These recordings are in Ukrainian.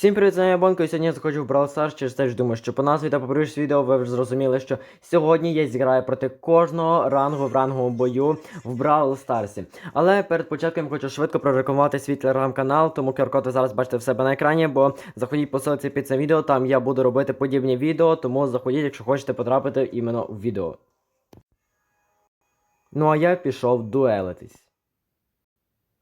Всім привіт, з вами Бонко, і сьогодні я заходжу в Brawl Stars, через те ж думаю, що по назві та по previous відео ви вже зрозуміли, що сьогодні я зіграю проти кожного рангу в ранговому бою в Brawl Stars. Але перед початком хочу швидко прорекламувати свій телеграм-канал, тому QR-код ви зараз бачите в себе на екрані, бо заходіть по ссылці під це відео, там я буду робити подібні відео, тому заходіть, якщо хочете потрапити іменно в відео. Ну а я пішов дуелитись.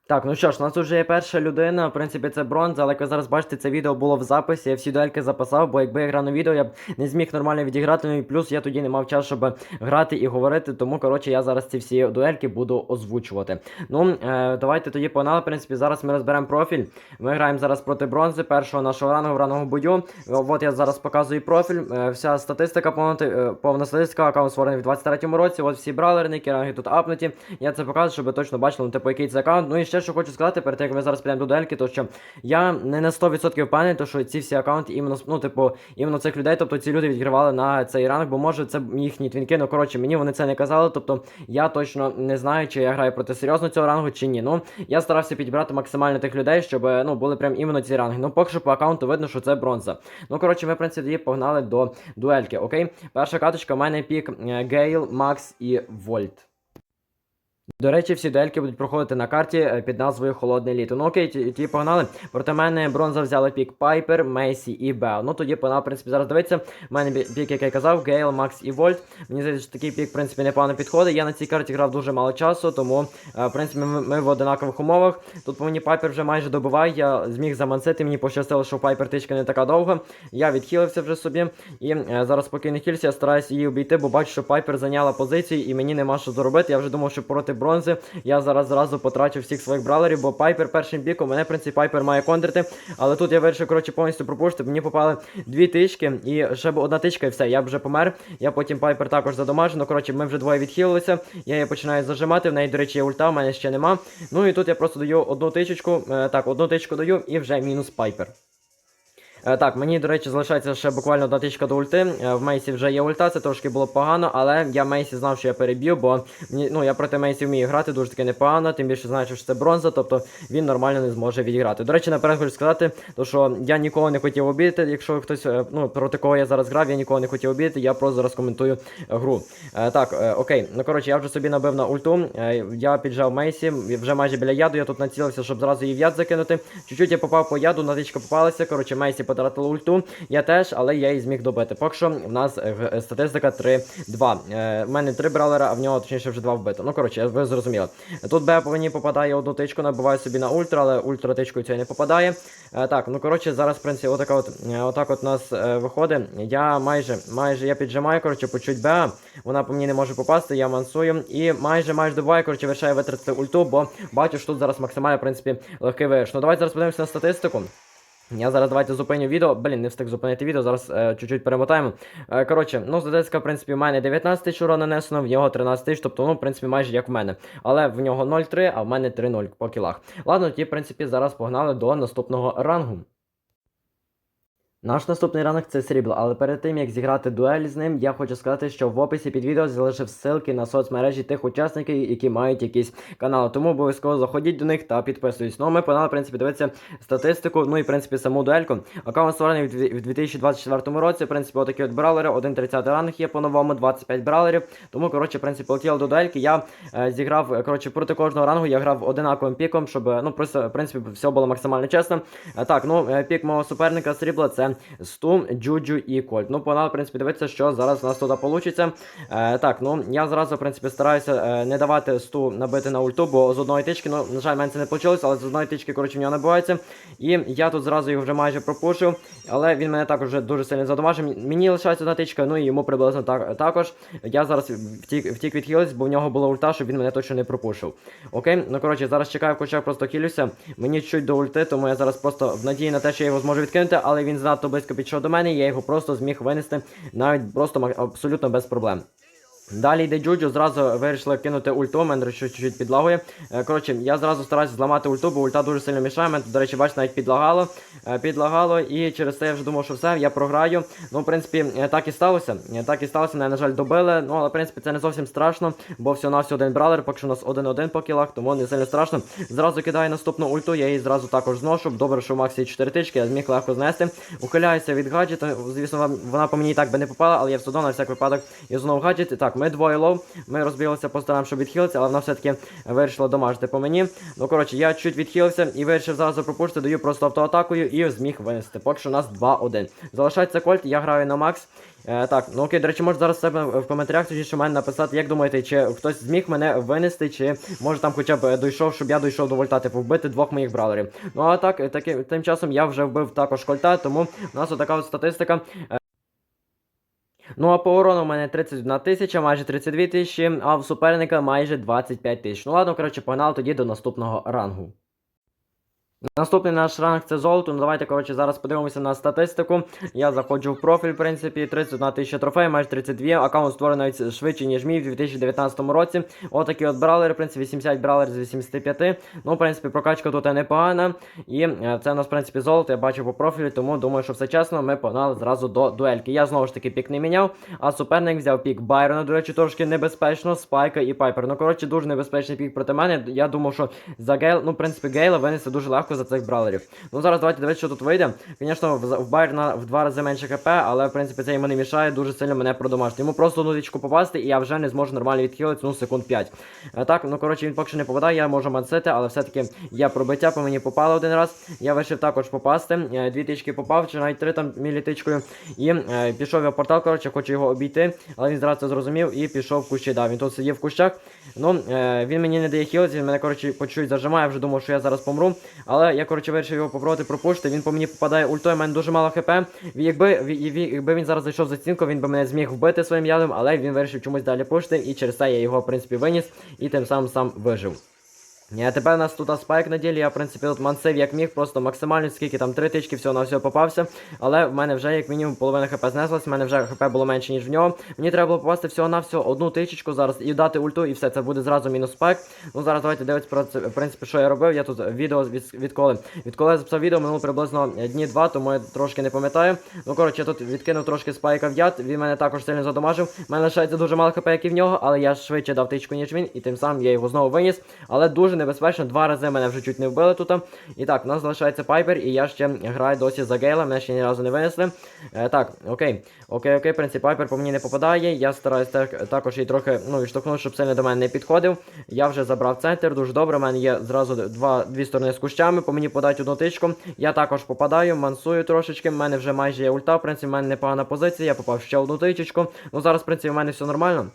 Так, ну що ж, у нас вже є перша людина, в принципі, це бронза, але як ви зараз бачите, це відео було в записі, я всі дуельки записав, бо якби я грав на відео, я б не зміг нормально відіграти, ну і плюс я тоді не мав часу, щоб грати і говорити, тому, коротше, я зараз ці всі дуельки буду озвучувати. Ну, е, давайте тоді погнали, в принципі, зараз ми розберемо профіль. Ми граємо зараз проти бронзи, першого нашого ранного в ранного бою. От я зараз показую профіль, е, вся статистика, повна, е, повна статистика, аккаунт створений в 23-му році, от всі бравлерники, ранги тут апнуті. Я це показую, щоб ви точно бачили, ну, типу, який це аккаунт. Ну і ще що хочу сказати, перед тим, як ми зараз підемо до дельки, то що я не на 100% впевнений, то що ці всі аккаунти іменно, ну, типу, іменно цих людей, тобто ці люди відкривали на цей ранг, бо може це їхні твінки. Ну коротше, мені вони це не казали. Тобто я точно не знаю, чи я граю проти серйозно цього рангу, чи ні. Ну я старався підібрати максимально тих людей, щоб ну були прям іменно ці ранги. Ну, поки що по аккаунту видно, що це бронза. Ну коротше, ми в принципі погнали до дуельки. Окей, перша каточка, у мене пік е, Гейл, Макс і Вольт. До речі, всі дуельки будуть проходити на карті е, під назвою Холодне літо. Ну окей, ті, погнали. Проти мене бронза взяла пік Пайпер, Мейсі і Бео. Ну тоді погнали, в принципі, зараз дивиться. У мене пік, як я казав, Гейл, Макс і Вольт. Мені здається, що такий пік, в принципі, непогано підходить. Я на цій карті грав дуже мало часу, тому, е, в принципі, ми, в одинакових умовах. Тут по мені Пайпер вже майже добиває. Я зміг замансити. Мені пощастило, що Пайпер тичка не така довга. Я відхилився вже собі. І е, зараз, поки не хілься, я стараюся її обійти, бо бачу, що Пайпер зайняла позицію і мені нема що зробити. Я вже думав, що проти бронзи я зараз зразу потрачу всіх своїх бралерів, бо Пайпер першим біком, мене, в принципі, Пайпер має контрити. Але тут я вирішив, коротше, повністю пропустити. Мені попали дві тички, і ще б одна тичка, і все, я б вже помер. Я потім Пайпер також задомажу. Ну, коротше, ми вже двоє відхилилися. Я її починаю зажимати. В неї, до речі, є ульта, в мене ще нема. Ну і тут я просто даю одну тичечку. е, так, одну тичку даю і вже мінус Пайпер. Е, Так, мені, до речі, залишається ще буквально одна тичка до ульти. Е, В Мейсі вже є ульта, це трошки було погано, але я Мейсі знав, що я переб'ю, бо ну, я проти Мейсі вмію грати дуже таки непогано, тим більше знаю, що це бронза, тобто він нормально не зможе відіграти. До речі, наперед хочу сказати, то, що я нікого не хотів обідати, якщо хтось, е, ну, проти кого я зараз грав, я нікого не хотів обідати, я просто зараз коментую гру. Так, окей, ну коротше, я вже собі набив на ульту, я піджав Мейсі, вже майже біля яду, я тут націлився, щоб зразу її в яд закинути. Чуть-чуть я попав по яду, натичка попалася, коротше, Мейсі потратила ульту. Я теж, але я її зміг добити. Поки що в нас е, статистика 3-2. Е, в мене 3 бралера, а в нього точніше вже 2 вбито. Ну, коротше, ви зрозуміли. Тут Б по мені попадає одну тичку, набиваю собі на ультра, але ультра тичкою цією не попадає. Е, так, ну коротше, зараз, в принципі, отака от, е, отак от у нас е, виходить. Я майже, майже я піджимаю, коротше, по чуть Б. Вона по мені не може попасти, я мансую. І майже майже добиваю, коротше, вирішаю витратити ульту, бо бачу, що тут зараз максимально, в принципі, легкий виріш. Ну давайте зараз подивимося на статистику. Я зараз давайте зупиню відео. Блін, не встиг зупинити відео, зараз е, чуть-чуть перемотаємо. Е, коротше, ну, статистика, в принципі, в мене 19 тисяч урона нанесено, в нього 13 тисяч, тобто, ну, в принципі, майже як в мене. Але в нього 0,3, а в мене 3,0 по кілах. Ладно, ті, в принципі, зараз погнали до наступного рангу. Наш наступний ранок це срібло, але перед тим як зіграти дуель з ним, я хочу сказати, що в описі під відео залишив ссылки на соцмережі тих учасників, які мають якісь канали. Тому обов'язково заходіть до них та підписуйтесь. Ну, а ми погнали, в принципі, дивитися статистику, ну і в принципі саму дуельку. Аккаунт створений в 2024 році. В принципі, отакі от бравлери, 1.30 ранг є по-новому, 25 бравлерів. Тому, коротше, в принципі, полетіли до дуельки. Я е, зіграв, е, коротше, проти кожного рангу я грав одинаковим піком, щоб, е, ну, просто, в принципі, все було максимально чесно. Е, так, ну, е, пік мого суперника срібла це Стум, Джуджу і Кольт. Ну, погнали, в принципі, дивитися, що зараз у нас туди вийде. Е, так, ну, я зразу, в принципі, стараюся е, не давати Сту набити на ульту, бо з одної тички, ну, на жаль, мене це не вийшло, але з одної тички, коротше, в нього набивається. І я тут зразу його вже майже пропушив, але він мене також вже дуже сильно задомажив. Мені лишається одна тичка, ну і йому приблизно так, також. Я зараз втік, втік від хілець, бо в нього була ульта, щоб він мене точно не пропушив. Окей, ну коротше, зараз чекаю, в кучах просто хілюся. Мені чуть до ульти, тому я зараз просто в надії на те, що я його зможу відкинути, але він занадто близько підійшов до мене, я його просто зміг винести навіть просто абсолютно без проблем. Далі йде Джуджу, зразу вирішили кинути ульту, мене що чуть-чуть підлагує. Е, Коротше, я зразу стараюся зламати ульту, бо ульта дуже сильно мішає. Мене, до речі, бачите, навіть підлагало. Е, Підлагало, і через це я вже думав, що все, я програю. Ну, в принципі, е, так і сталося. Так і сталося, мене, на жаль, добили. Ну, але в принципі це не зовсім страшно, бо всього на один бралер, поки що у нас 1-1 по кілах, тому не сильно страшно. Зразу кидаю наступну ульту, я її зразу також зношу. Добре, що в Максі 4 тички, я зміг легко знести. Ухиляюся від гаджета. Звісно, вона по мені і так би не попала, але я все одно на всяк випадок я знову гаджет. Так, ми двоє лов. Ми розбіглися по сторонам, щоб відхилитися, але вона все-таки вирішила домажити по мені. Ну, коротше, я чуть відхилився і вирішив зразу пропушити, даю просто автоатакою і зміг винести. Поки що у нас 2-1. Залишається кольт, я граю на Макс. Е, так, ну окей, до речі, може зараз себе в коментарях точніше мене написати, як думаєте, чи хтось зміг мене винести, чи може там хоча б е, дійшов, щоб я дійшов до вольта, типу вбити двох моїх бравлерів. Ну а так, е, таки, тим часом я вже вбив також кольта, тому у нас отака от статистика. Ну а по урону у мене 31 тисяча, майже 32 тисячі, а в суперника майже 25 тисяч. Ну ладно, коротше, погнали тоді до наступного рангу. Наступний наш ранг це золото. Ну давайте, коротше, зараз подивимося на статистику. Я заходжу в профіль, в принципі, 31 тисяча трофеїв, майже 32. Аккаунт створений навіть швидше, ніж мій в 2019 році. Отакі от бралери, в принципі, 80 бралерів з 85. Ну, в принципі, прокачка тут непогана. І е, це у нас, в принципі, золото, я бачу по профілю, тому думаю, що все чесно, ми погнали зразу до дуельки. Я знову ж таки пік не міняв, а суперник взяв пік Байрона, до речі, трошки небезпечно, Спайка і Пайпер. Ну, коротше, дуже небезпечний пік проти мене. Я думав, що за Гейл, ну, в принципі, Гейла винесе дуже легко за цих бралерів. Ну, зараз давайте дивитися, що тут вийде. Звісно, в, Байрона в два рази менше ХП, але в принципі це йому не мішає дуже сильно мене продомажити. Йому просто одну тичку попасти, і я вже не зможу нормально відхилити, ну, секунд 5. Е, так, ну коротше, він поки що не попадає, я можу мансити, але все-таки є пробиття, по мені попало один раз. Я вирішив також попасти. Е, Дві тички попав, чи навіть три там мілітичкою. І е, пішов я в портал, коротше, хочу його обійти, але він зразу це зрозумів і пішов в кущі. Да, він тут сидів в кущах. Ну, він мені не дає хілити, він мене, коротше, почуть зажимає, я вже думав, що я зараз помру. Але я, коротше, вирішив його попробувати пропушити. Він по мені попадає ультою, в мене дуже мало хп. Якби, якби він зараз зайшов за стінку, він би мене зміг вбити своїм ядом, але він вирішив чомусь далі пушити, і через це я його, в принципі, виніс і тим самим сам вижив. А тепер у нас тут спайк на ділі, я в принципі тут мансив як міг, просто максимально скільки там три тички, всього на всього попався. Але в мене вже як мінімум половина хп знеслась, в мене вже хп було менше, ніж в нього. Мені треба було попасти всього на всього одну тичечку зараз і дати ульту, і все, це буде зразу мінус спайк. Ну зараз давайте дивитися про це, в принципі, що я робив. Я тут відео від, відколи. Відколи я записав відео, минуло приблизно дні два, тому я трошки не пам'ятаю. Ну коротше, я тут відкинув трошки спайка в яд, він мене також сильно задомажив. У мене лишається дуже мало хп, як і в нього, але я швидше дав тичку, ніж він, і тим самим я його знову виніс. Але дуже небезпечно, два рази мене вже чуть не вбили тут. І так, у нас залишається Пайпер, і я ще граю досі за Гейла, мене ще ні разу не винесли. Е, так, окей. Окей, окей, в принципі, Пайпер по мені не попадає. Я стараюсь так, також її трохи ну, відштовхнути, щоб сильно до мене не підходив. Я вже забрав центр, дуже добре. У мене є зразу два, дві сторони з кущами, по мені подають одну тичку. Я також попадаю, мансую трошечки. У мене вже майже є ульта, в принципі, в мене непогана позиція, я попав ще одну тичечку. Ну зараз, в принципі, в мене все нормально.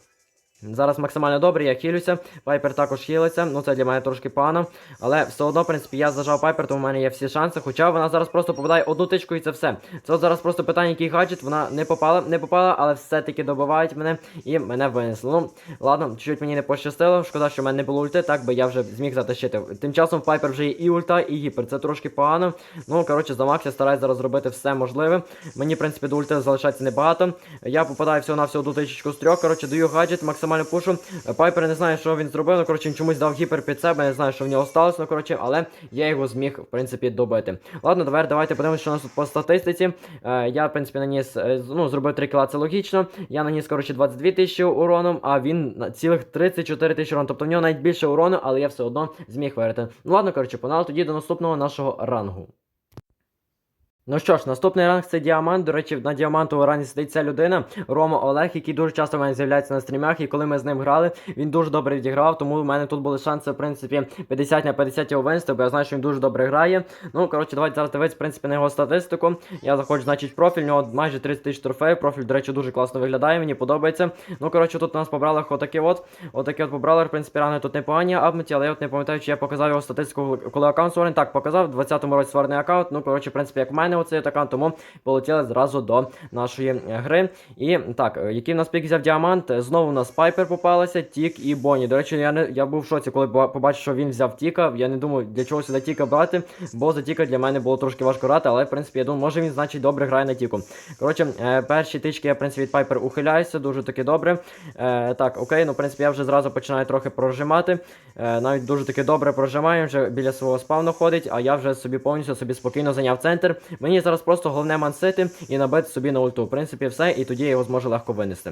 Зараз максимально добре, я хілюся. Пайпер також хілиться. Ну це для мене трошки погано. Але все одно, в принципі, я зажав Пайпер, тому в мене є всі шанси. Хоча вона зараз просто попадає одну тичку і це все. Це зараз просто питання, який гаджет. Вона не попала, не попала, але все-таки добивають мене і мене винесли. Ну, ладно, чуть-чуть мені не пощастило. Шкода, що в мене не було ульти, так би я вже зміг затащити. Тим часом Пайпер вже є і ульта, і гіпер. Це трошки погано. Ну, коротше, за Макс я стараюсь зараз робити все можливе. Мені, в принципі, до ульти залишається небагато. Я попадаю всього на всього одну тичечку з трьох. Коротше, даю гаджет, максимально пушу. Пайпер не знаю, що він зробив. Ну, коротше, він чомусь дав гіпер під себе, не знаю, що в нього сталося, ну, коротше, але я його зміг, в принципі, добити. Ладно, давай, давайте подивимося, що у нас тут по статистиці. Е, я, в принципі, наніс, е, ну, зробив 3 кіла, це логічно. Я наніс, коротше, 22 тисячі урону, а він на цілих 34 тисячі урону. Тобто в нього навіть більше урону, але я все одно зміг виграти. Ну ладно, коротше, погнали тоді до наступного нашого рангу. Ну що ж, наступний ранг це діамант. До речі, на діамантовому рангі сидить ця людина, Рома Олег, який дуже часто в мене з'являється на стрімах. І коли ми з ним грали, він дуже добре відіграв, тому в мене тут були шанси, в принципі, 50 на 50 його винести, бо я знаю, що він дуже добре грає. Ну, коротше, давайте зараз дивитися, в принципі, на його статистику. Я заходжу, значить, профіль, у нього майже 30 тисяч трофеїв. Профіль, до речі, дуже класно виглядає, мені подобається. Ну, коротше, тут у нас по бралах отакі от. Отакі от по бралах, в принципі, рани тут непогані апнуті, але я от не пам'ятаю, чи я показав його статистику, коли аккаунт створений. Так, показав, в 20-му році створений аккаунт. Ну, коротше, в принципі, як в мене. Мене оцей атакант, тому полетіли зразу до нашої гри. І так, е, який в нас пік взяв діамант? Знову у нас Пайпер попалася, Тік і Бонні. До речі, я не я був в шоці, коли побачив, що він взяв Тіка. Я не думав, для чого сюди Тіка брати, бо за Тіка для мене було трошки важко грати, але в принципі я думаю, може він значить добре грає на Тіку. Коротше, е, перші тички я в принципі від Пайпер ухиляюся, дуже таки добре. Е, так, окей, ну в принципі я вже зразу починаю трохи прожимати. Навіть дуже таки добре прожимаю, вже біля свого спавну ходить, а я вже собі повністю собі спокійно зайняв центр. Мені зараз просто головне мансити і набити собі на ульту. В принципі, все, і тоді я його зможу легко винести.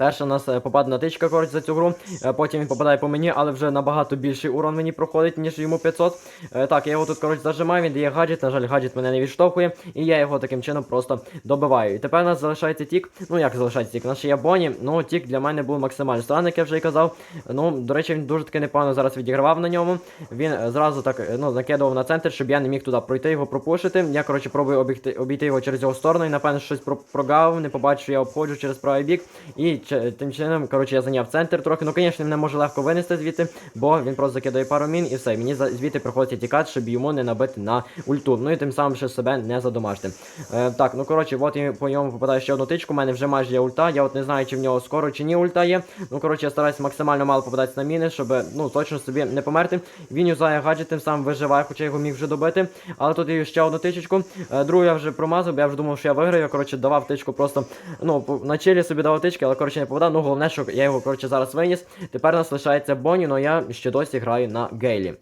Перша у нас е, попадена тичка коротше за цю гру, е, потім він попадає по мені, але вже набагато більший урон мені проходить, ніж йому 500. Е, Так, я його тут коротше зажимаю, він дає гаджет, на жаль, гаджет мене не відштовхує, і я його таким чином просто добиваю. І тепер у нас залишається тік. Ну як залишається тік? У нас ще є Бонні, ну тік для мене був максимально странний, як я вже і казав. Ну, до речі, він дуже таки непогано зараз відігравав на ньому. Він зразу так ну, накидував на центр, щоб я не міг туди пройти його пропушити. Я, коротше, пробую обійти, обійти його через його сторону, і напевно щось про- прогавив, не побачив, що я обходжу через правий бік. І тим чином, коротше, я зайняв центр трохи. Ну, звісно, мене може легко винести звідти, бо він просто закидає пару мін і все. Мені звідти приходиться тікати, щоб йому не набити на ульту. Ну і тим самим ще себе не задомажити. Е, так, ну коротше, от і по ньому попадає ще одну тичку. У мене вже майже є ульта. Я от не знаю, чи в нього скоро чи ні ульта є. Ну коротше, я стараюсь максимально мало попадатися на міни, щоб ну точно собі не померти. Він юзає гаджет, тим самим виживає, хоча його міг вже добити. Але тут є ще одну тичечку. Е, другу я вже промазав, бо я вже думав, що я виграю. Коротше давав тичку просто ну на чилі собі давав тички, але коротше не попадав. Ну головне, що я його коротше зараз виніс. Тепер у нас лишається Бонні, але я ще досі граю на Гейлі.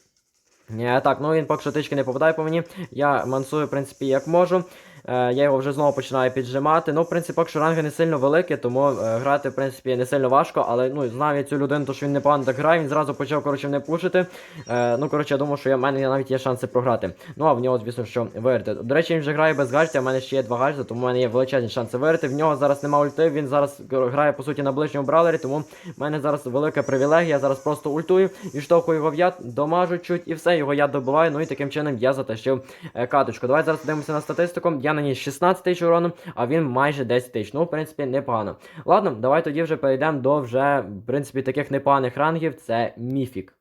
Е, так, ну він поки що тички не попадає по мені. Я мансую, в принципі, як можу. Е, я його вже знову починаю піджимати. Ну, в принципі, поки що ранги не сильно великі, тому е, грати, в принципі, не сильно важко, але ну, знав я цю людину, то що він непогано так грає, він зразу почав, коротше, мене пушити. Е, ну, коротше, я думав, що в мене навіть є шанси програти. Ну, а в нього, звісно, що виграти. До речі, він вже грає без гаджетів, а в мене ще є два гаджети, тому в мене є величезні шанси виграти. В нього зараз нема ульти, він зараз грає, по суті, на ближньому браулері, тому в мене зараз велика привілегія. Я зараз просто ультую, відштовхую його в яд, домажу чуть і все, його я добиваю. Ну і таким чином я затащив каточку. Давай зараз дивимося на статистику. Я наніс 16 тисяч урону, а він майже 10 тисяч. Ну, в принципі, непогано. Ладно, давай тоді вже перейдемо до вже, в принципі, таких непоганих рангів. Це міфік.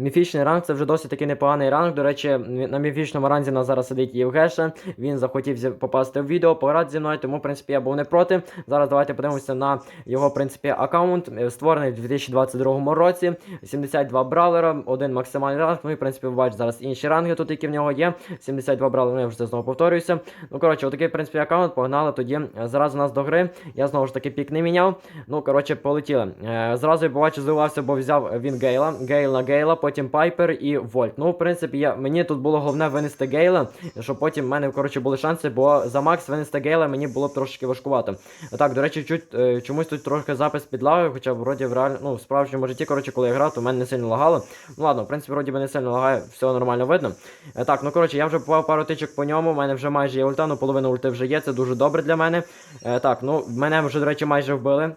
Міфічний ранг це вже досить таки непоганий ранг. До речі, на міфічному ранзі нас зараз сидить Євгеша. Він захотів попасти в відео, пограти зі мною, тому в принципі я був не проти. Зараз давайте подивимося на його в принципі аккаунт. Е, Створений в 2022 році. 72 бравлера, один максимальний ранг. Ну і в принципі ви бачите зараз інші ранги, тут які в нього є. 72 бравлера, ну я вже знову повторююся. Ну коротше, отакий в принципі аккаунт. Погнали тоді е, зразу нас до гри. Я знову ж таки пік не міняв. Ну коротше, полетіли. Е, Зразу я побачив, здивувався, бо взяв він Гейла. Гейл на Гейла, потім Пайпер і Вольт. Ну, в принципі, я, мені тут було головне винести Гейла, щоб потім в мене коротше були шанси, бо за Макс винести Гейла мені було б трошки важкувато. Так, до речі, чуть е, чомусь тут трохи запис підлагою, хоча вроді в реаль... ну, в справжньому житті, коротше, коли я грав, то в мене не сильно лагало. Ну ладно, в принципі, вроді би не сильно лагає, все нормально видно. Е, так, ну коротше, я вже попав пару тичок по ньому, в мене вже майже є ульта, ну половина ульти вже є, це дуже добре для мене. Е, так, ну мене вже, до речі, майже вбили.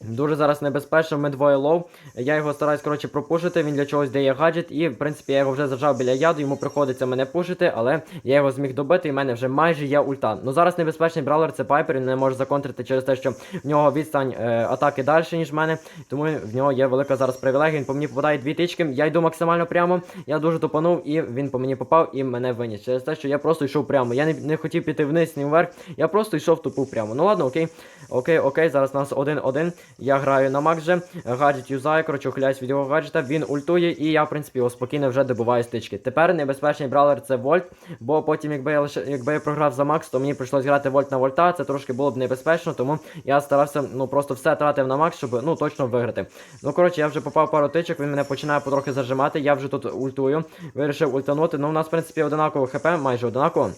Дуже зараз небезпечно, ми двоє лоу. Я його стараюсь, коротше, пропушити, він для чогось дає гаджет, і, в принципі, я його вже зажав біля яду, йому приходиться мене пушити, але я його зміг добити, і в мене вже майже є ульта. Ну зараз небезпечний бравлер це Пайпер, він не може законтрити через те, що в нього відстань е, атаки далі, ніж в мене, тому в нього є велика зараз привілегія, він по мені попадає дві тички, я йду максимально прямо, я дуже тупанув, і він по мені попав і мене виніс. Через те, що я просто йшов прямо. Я не, не хотів піти вниз, ні вверх, я просто йшов тупу прямо. Ну ладно, окей, окей, окей, зараз нас один-один. Я граю на Макс же, гаджет юзаю, коротше, ухиляюсь від його гаджета, він ультує, і я, в принципі, його спокійно вже добиваю стички. Тепер небезпечний бравлер це Вольт, бо потім, якби я лише якби я програв за Макс, то мені прийшлось грати Вольт на Вольта, це трошки було б небезпечно, тому я старався ну просто все тратив на Макс, щоб ну точно виграти. Ну коротше, я вже попав пару тичок, він мене починає потрохи зажимати, я вже тут ультую, вирішив ультанути. Ну, у нас, в принципі, одинаково хп, майже одинаково.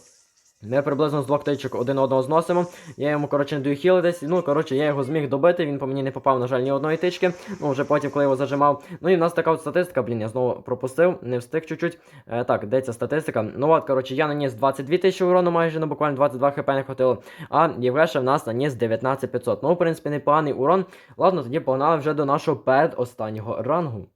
Ми приблизно з двох тичок один одного зносимо. Я йому, коротше, не даю хілитись. Ну, коротше, я його зміг добити. Він по мені не попав, на жаль, ні одної тички. Ну, вже потім, коли його зажимав. Ну і в нас така от статистика, блін, я знову пропустив, не встиг чуть-чуть. Е, так, де ця статистика? Ну от, коротше, я наніс 22 тисячі урону, майже ну, буквально 22 хп не хватило. А Євгеша в нас наніс 19500. Ну, в принципі, непоганий урон. Ладно, тоді погнали вже до нашого передостаннього рангу.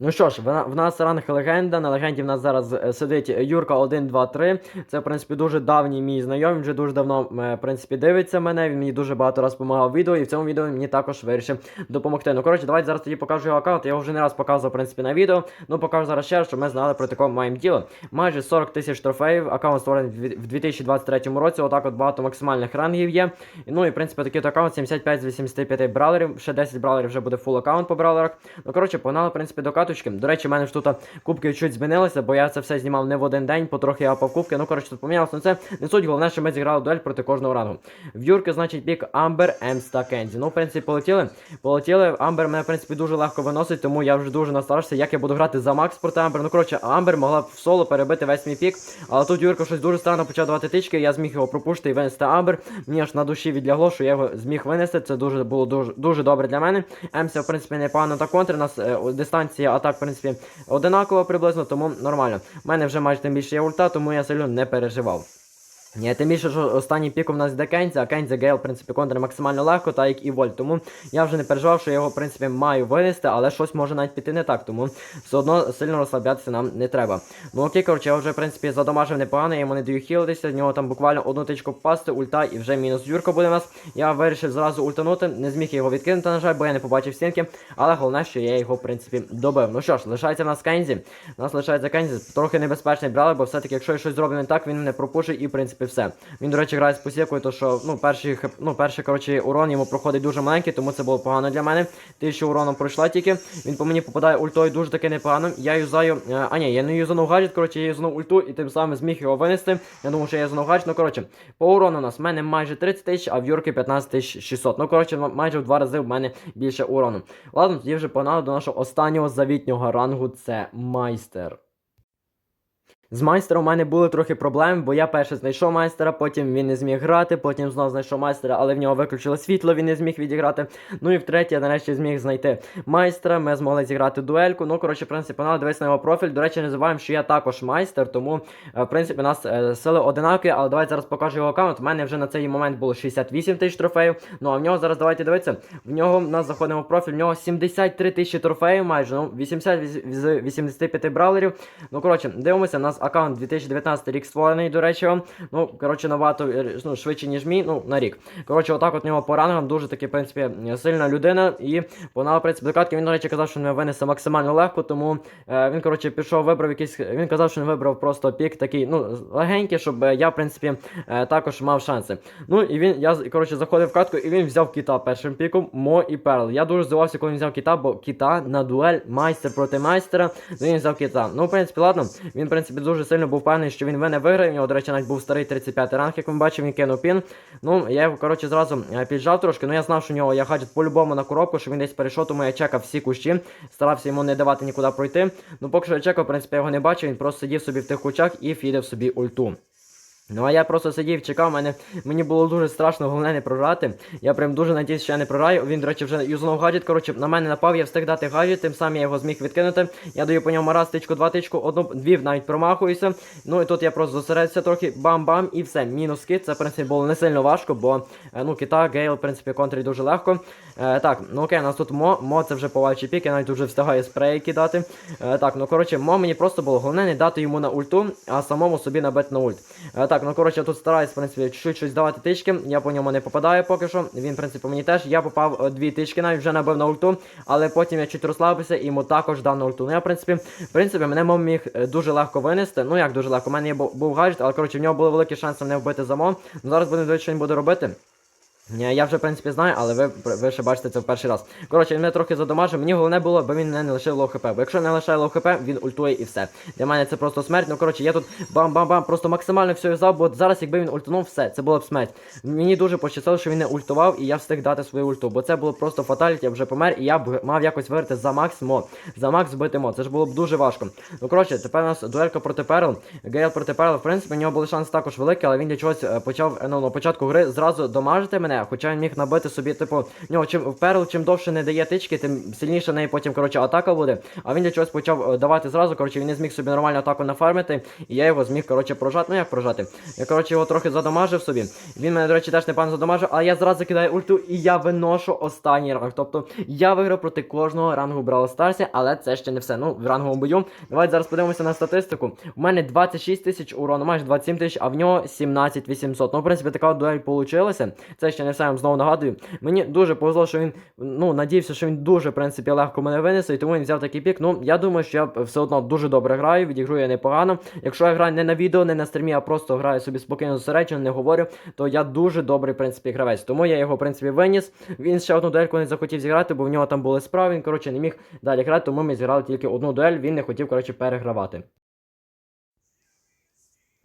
Ну що ж, в, нас ранг легенда. На легенді в нас зараз е, сидить Юрка 1, 2, 3. Це, в принципі, дуже давній мій знайомий. Він вже дуже давно е, в принципі, дивиться мене. Він мені дуже багато разів допомагав відео, і в цьому відео мені також вирішив допомогти. Ну, коротше, давайте зараз тоді покажу його аккаунт. Я вже не раз показував, в принципі, на відео. Ну, покажу зараз ще раз, щоб ми знали про таке маємо діло. Майже 40 тисяч трофеїв. Аккаунт створений в 2023 році. Отак от багато максимальних рангів є. Ну і в принципі такий аккаунт 75 з 85 бравлерів. Ще 10 бравлерів вже буде фул аккаунт по бравлерах. Ну коротше, погнали, в принципі, до каточки. До речі, в мене ж тут кубки чуть змінилися, бо я це все знімав не в один день, потрохи я апав кубки. Ну коротше, тут помінялося. Ну це не суть, головне, що ми зіграли дуель проти кожного рангу. В Юрки, значить, пік Амбер, Емс та Кензі. Ну, в принципі, полетіли. Полетіли. Амбер мене, в принципі, дуже легко виносить, тому я вже дуже настарався, як я буду грати за Макс проти Амбер. Ну коротше, Амбер могла б в соло перебити весь мій пік. Але тут Юрка щось дуже странно почав давати тички. Я зміг його пропушити і винести Амбер. Мені аж на душі відлягло, що я його зміг винести. Це дуже було дуже, дуже добре для мене. Емся, в принципі, непогано та контр. У нас е, о, дистанція так, в принципі, одинаково приблизно, тому нормально. У мене вже майже тим більше є ульта, тому я сильно не переживав. Ні, тим більше, що останній пік у нас йде Кензі, а Кензі Гейл, в принципі, контр максимально легко, так як і Вольт. Тому я вже не переживав, що я його, в принципі, маю винести, але щось може навіть піти не так, тому все одно сильно розслаблятися нам не треба. Ну окей, коротше, я вже, в принципі, задомажив непогано, я йому не даю хілитися, в нього там буквально одну тичку попасти, ульта і вже мінус Юрка буде у нас. Я вирішив зразу ультанути, не зміг його відкинути, на жаль, бо я не побачив стінки, але головне, що я його, в принципі, добив. Ну що ж, лишається в нас Кензі. У нас лишається Кензі, трохи небезпечний брали, бо все-таки, якщо я щось зроблю не так, він мене пропушить і, в принципі, все. Він, до речі, грає з посівкою, то що, ну, перший, ну, перший, коротше, урон йому проходить дуже маленький, тому це було погано для мене. Тисяча уроном пройшла тільки. Він по мені попадає ультою дуже таки непогано. Я юзаю. е, А ні, я не юзанув гаджет, коротше, я юзанув ульту і тим самим зміг його винести. Я думав, що я юзанув гаджет. Ну, коротше, по урону у нас в мене майже 30 тисяч, а в Юрки 15 тисяч 600. Ну, коротше, майже в два рази в мене більше урону. Ладно, тоді вже погнали до нашого останнього завітнього рангу. Це майстер. З майстером у мене були трохи проблеми, бо я перше знайшов майстера, потім він не зміг грати, потім знов знайшов майстера, але в нього виключило світло, він не зміг відіграти. Ну і втретє, я нарешті зміг знайти майстра. Ми змогли зіграти дуельку. Ну, коротше, в принципі, панал, дивись на його профіль. До речі, не забуваємо, що я також майстер, тому, е, в принципі, нас е, сили одинакові, але давайте зараз покажу його аккаунт. У мене вже на цей момент було 68 тисяч трофеїв. Ну а в нього зараз давайте дивитися. В нього в нас заходимо в профіль, в нього 73 тисячі трофеїв майже, ну 80 з 85 бравлерів. Ну, коротше, дивимося, нас аккаунт 2019 рік створений, до речі. Ну, коротше, набагато е, ну, швидше, ніж мій, ну, на рік. Коротше, отак от нього по рангам дуже таки, в принципі, сильна людина. І вона, в принципі, до катки, він, до речі, казав, що не винесе максимально легко, тому е, він, коротше, пішов, вибрав якийсь. Він казав, що він вибрав просто пік такий, ну, легенький, щоб я, в принципі, е, також мав шанси. Ну, і він, я, коротше, заходив в катку, і він взяв кіта першим піком, Мо і Перл. Я дуже здивувався, коли він взяв кіта, бо кіта на дуель майстер проти майстера, ну він взяв кіта. Ну, в принципі, ладно, він, в принципі, дуже сильно був впевнений, що він мене виграє. У нього, до речі, навіть був старий 35 ранг, як ми бачимо, він кинув пін. Ну, я його, коротше, зразу е, піджав трошки. Ну, я знав, що у нього я хаджет по-любому на коробку, що він десь перейшов, тому я чекав всі кущі, старався йому не давати нікуди пройти. Ну, поки що я чекав, в принципі, я його не бачив, він просто сидів собі в тих кучах і фідив собі ульту. Ну, а я просто сидів, чекав, мене, мені було дуже страшно, головне не програти. Я прям дуже надіюсь, що я не програю. Він, до речі, вже юзнув гаджет. Коротше, на мене напав, я встиг дати гаджет, тим самим я його зміг відкинути. Я даю по ньому раз тичку, два тичку, одну, дві навіть промахуюся. Ну і тут я просто зосередився трохи, бам-бам, і все. Мінус кит. Це, в принципі, було не сильно важко, бо е, ну, кита, гейл, в принципі, контрить дуже легко. Е, так, ну окей, у нас тут мо, мо це вже повальчий пік, я навіть вже встигаю спреї кидати. Е, так, ну коротше, мо мені просто було головне не дати йому на ульту, а самому собі набити на ульт. Е, так, ну коротше, я тут стараюсь, в принципі, чуть-чуть щось давати тички. Я по ньому не попадаю поки що. Він, в принципі, мені теж. Я попав е, дві тички, навіть вже набив на ульту, але потім я чуть розслабився і йому також дав на ульту. Ну я, в принципі, в принципі, мене мов міг е, дуже легко винести. Ну як дуже легко, у мене є був гаджет, але коротше в нього були великі шанси мене вбити замов. Ну зараз будемо дивитися, що він буде робити. Я вже, в принципі, знаю, але ви, ви ще бачите це в перший раз. Коротше, він мене трохи задомажив. Мені головне було, аби він не лишив лоу хп. Бо якщо не лишає лоу хп, він ультує і все. Для мене це просто смерть. Ну коротше, я тут бам-бам-бам, просто максимально все взяв, бо зараз, якби він ультунув, все, це було б смерть. Мені дуже пощастило, що він не ультував, і я встиг дати свою ульту. Бо це було просто фаталіті, я вже помер, і я б мав якось виграти за макс мо. За макс збити мо. Це ж було б дуже важко. Ну коротше, тепер у нас дуелька проти Перл. Гейл проти Перл, в принципі, у нього були шанси також великі, але він для чогось е, почав е, ну, на початку гри зразу домажити мене, Хоча він міг набити собі, типу, нього чим перл, чим довше не дає тички, тим сильніше неї потім, коротше, атака буде. А він для чогось почав е, давати зразу, коротше, він не зміг собі нормальну атаку нафармити, і я його зміг, коротше, прожати. Ну як прожати? Я, коротше, його трохи задамажив собі. Він мене, до речі, теж непогано задамажив, але я зразу кидаю ульту і я виношу останній ранг. Тобто я виграв проти кожного рангу Бравл Старсі, але це ще не все. Ну, в ранговому бою. Давайте зараз подивимося на статистику. У мене 26 тисяч урону, майже 27 тисяч, а в нього 17 800. Ну, в принципі, така дуель получилася. Це ще не вам знову нагадую. Мені дуже повезло, що він, ну, надіявся, що він дуже, в принципі, легко мене винесе, і тому він взяв такий пік. Ну, я думаю, що я все одно дуже добре граю, відіграю я непогано. Якщо я граю не на відео, не на стрімі, а просто граю собі спокійно зосереджено, не говорю, то я дуже добрий, в принципі, гравець. Тому я його, в принципі, виніс. Він ще одну дуельку не захотів зіграти, бо в нього там були справи, він, коротше, не міг далі грати, тому ми зіграли тільки одну дуель, він не хотів, коротше, перегравати.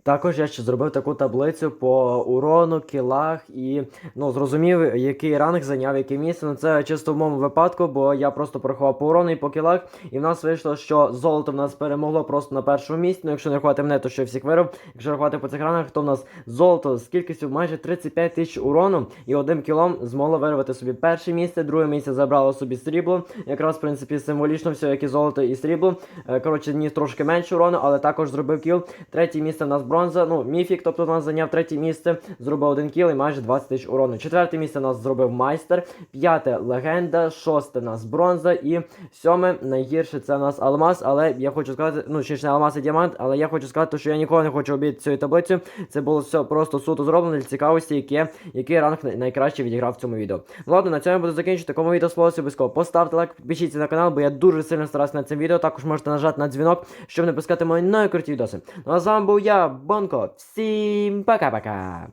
Також я ще зробив таку таблицю по урону, кілах і ну зрозумів, який ранг зайняв яке місце. Ну це чисто в моєму випадку, бо я просто порахував по урону і по кілах. І в нас вийшло, що золото в нас перемогло просто на першому місці. Ну, якщо не рахувати мене, то що я всіх вирив. Якщо рахувати по цих ранах, то в нас золото з кількістю майже 35 тисяч урону і одним кілом змогло вирвати собі перше місце, друге місце забрало собі срібло. Якраз в принципі символічно все, як і золото і срібло. Е, Коротше, ніс трошки менше урону, але також зробив кіл. Третє місце в нас бронза. Ну, міфік, тобто у нас зайняв третє місце, зробив один кіл і майже 20 тисяч урону. Четверте місце нас зробив майстер, п'яте легенда, шосте нас бронза і сьоме найгірше це у нас алмаз. Але я хочу сказати, ну ще ж не алмаз і діамант, але я хочу сказати, що я ніколи не хочу обійти цю таблицю. Це було все просто суто зроблено для цікавості, яке, який ранг найкраще відіграв в цьому відео. Ну ладно, на цьому я буду закінчувати. Кому відео сподобалося, обов'язково поставте лайк, підпишіться на канал, бо я дуже сильно старався над цим відео. Також можете нажати на дзвінок, щоб не пускати мої найкруті відоси. Ну а з вами був я, Бонко. Всім пока-пока.